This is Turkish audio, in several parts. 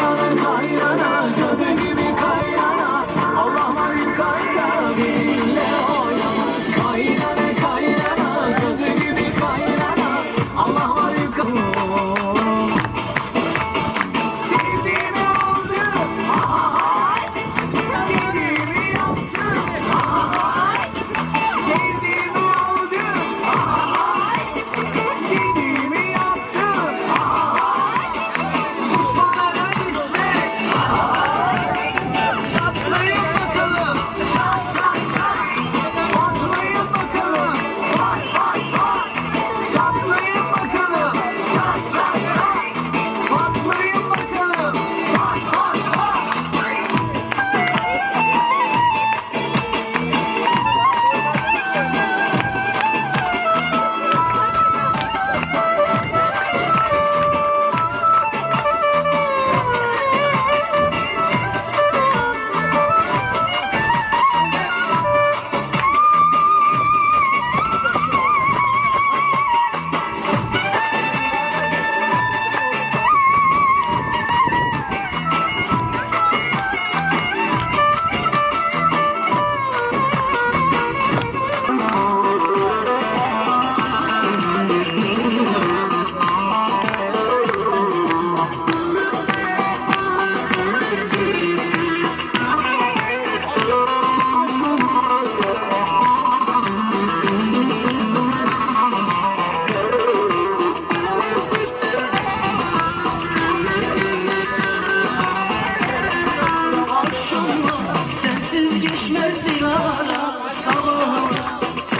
on and. Sensiz geçmez Dilara Sabah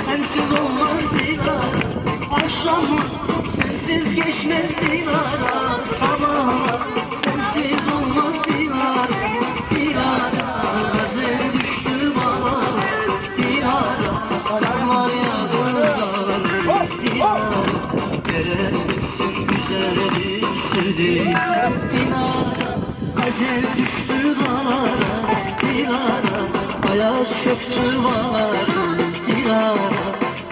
sensiz olmaz Dilara Akşamlar sensiz geçmez Dilara Sabah sensiz olmaz Dilara Dilara gazel düştü bana. Dilara alarmlar yağmurlar Dilara Neredesin güzelim sevdiğim Dilara Gazel düştü dağlara Dilara Ayaz çöktü bağlara Dilara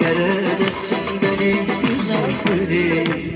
Neredesin benim güzel sevdiğim